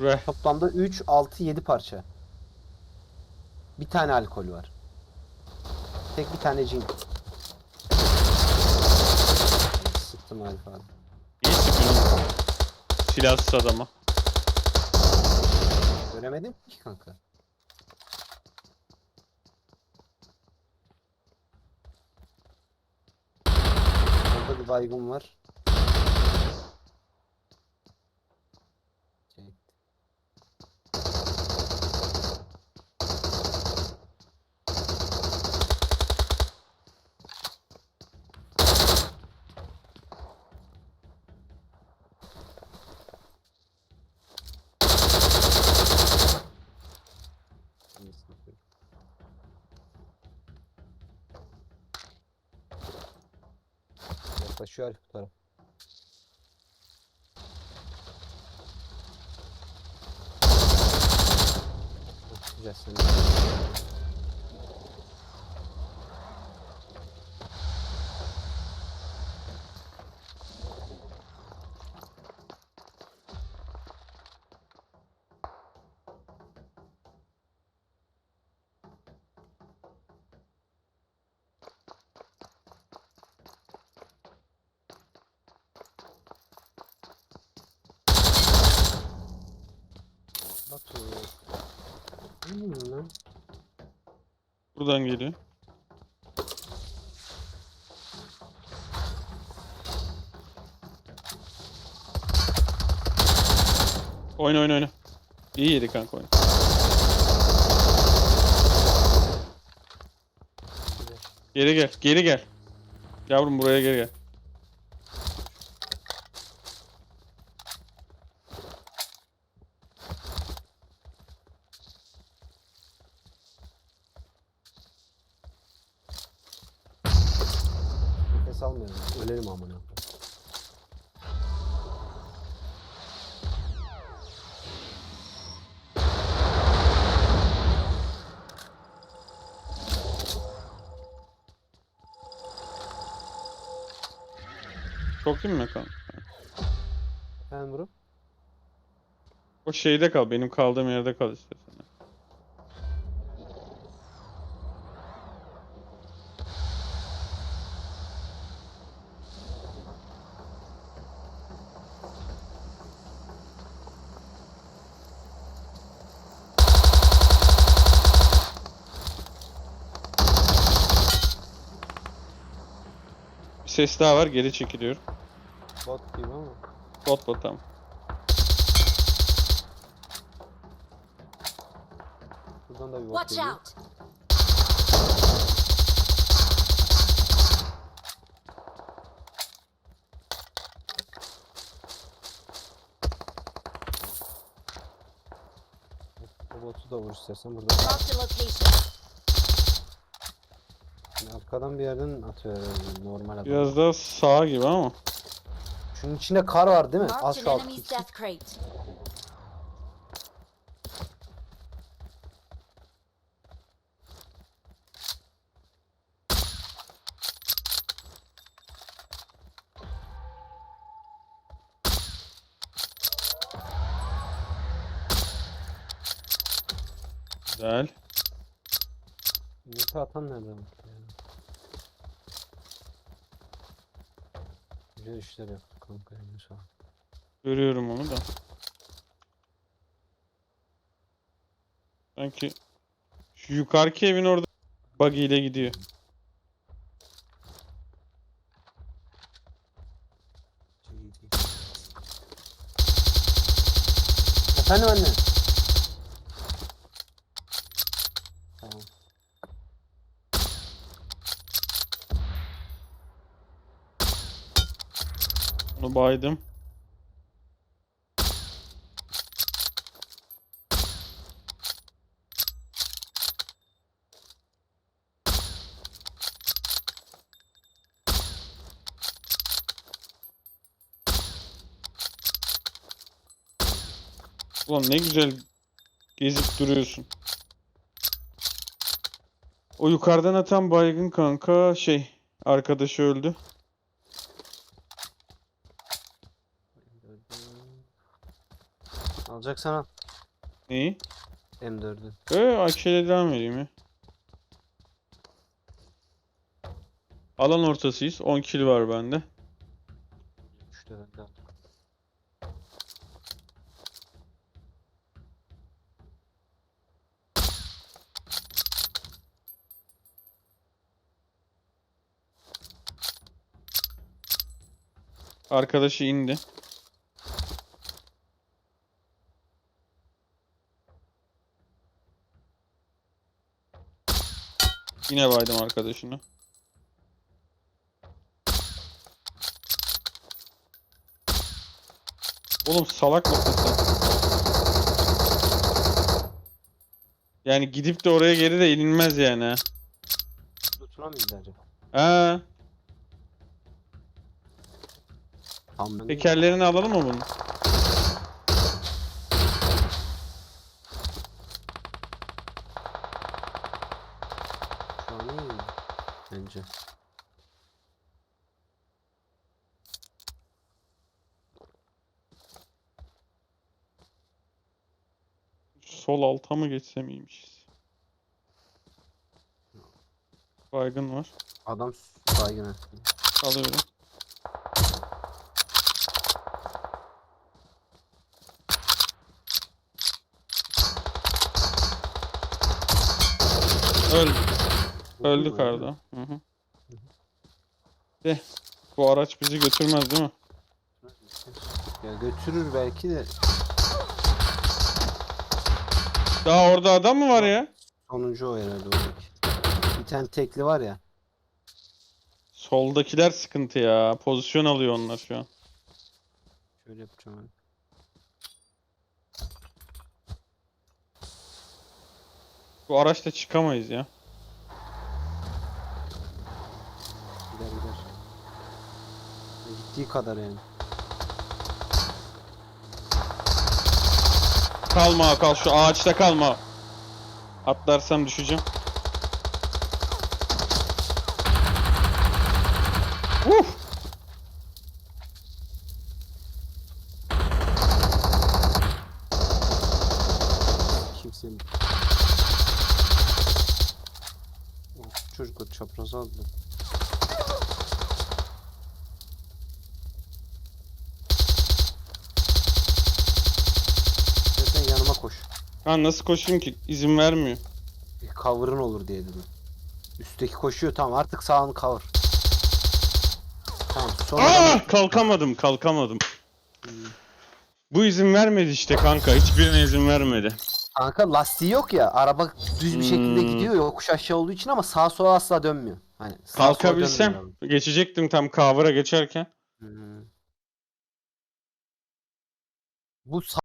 Re. Toplamda 3, 6, 7 parça. Bir tane alkol var. Tek bir tane cin. Sıktım alfa abi. İyi sıkıyorum. Silahsız adama. Göremedim ki kanka. Orada bir baygın var. Yaklaşıyor Arif bu taraf. Çok Güzel sen. Batu. Hmm, lan. Buradan geliyor. Oyna oyna oyna. İyi yedi kanka oyna. Geri gel. Geri gel. Yavrum buraya geri gel. Nefes almıyorum. Ölerim amına. Çok değil mi kanka? Efendim bro? O şeyde kal. Benim kaldığım yerde kal istersen. Bir ses daha var. Geri çekiliyorum. Bot gibi ama. Bot bot tamam. Buradan da bir bot Watch geliyor. out! O botu da vur istersen burada. Location. Arkadan bir yerden atıyor herhalde normal adam. Biraz daha sağa gibi ama. Şunun içinde kar var değil mi? Az Marked an kaldı. enemy's death crate. Güzel. Yumurta atan nerede bak ya? Güzel işler yaptık kanka eline sağlık. Görüyorum onu da. Sanki şu yukarıki evin orada buggy ile gidiyor. Efendim anne. Tamam. Onu baydım. Ulan ne güzel gezip duruyorsun. O yukarıdan atan baygın kanka şey arkadaşı öldü. Alacaksan al. Neyi? M4'ü. Ee, AK'yle devam edeyim ya. Alan ortasıyız. 10 kill var bende. İşte ben de aldım. Arkadaşı indi. Yine baydım arkadaşını. Oğlum salak mısın sen? Yani gidip de oraya geri de inilmez yani ha. Lootuna mı indi acaba? Ha, Tam ben tekerlerini alalım mı bunun? Bence. Sol alta mı geçsem iyiymişiz. Baygın var. Adam baygın etti. Alıyorum. Öldü. Öldü karda. Hı hı. De. Bu araç bizi götürmez değil mi? Ya götürür belki de Daha orada adam mı var ya? sonuncu o herhalde oradaki. Bir tane tekli var ya. Soldakiler sıkıntı ya. Pozisyon alıyor onlar şu an. Şöyle yapacağım abi. Bu araçta çıkamayız ya. Gittiği kadar yani. Kalma kal şu ağaçta kalma. Atlarsam düşeceğim. Uf! Kimsenin... Of, Çocuk o çapraz aldı. Sen yanıma Ha nasıl koşayım ki? İzin vermiyor. Bir cover'ın olur diye dedim. Üstteki koşuyor tamam artık sağını cover. Tamam son adamı- Aa! Kalkamadım, kalkamadım. Bu izin vermedi işte kanka. Hiçbirine izin vermedi. Kanka lastiği yok ya araba düz bir şekilde Hmm. gidiyor yokuş aşağı olduğu için ama sağa sola asla dönmüyor. Hani sağa sola Kalkabilsem geçecektim tam cover'a geçerken. Hmm. Bu sa-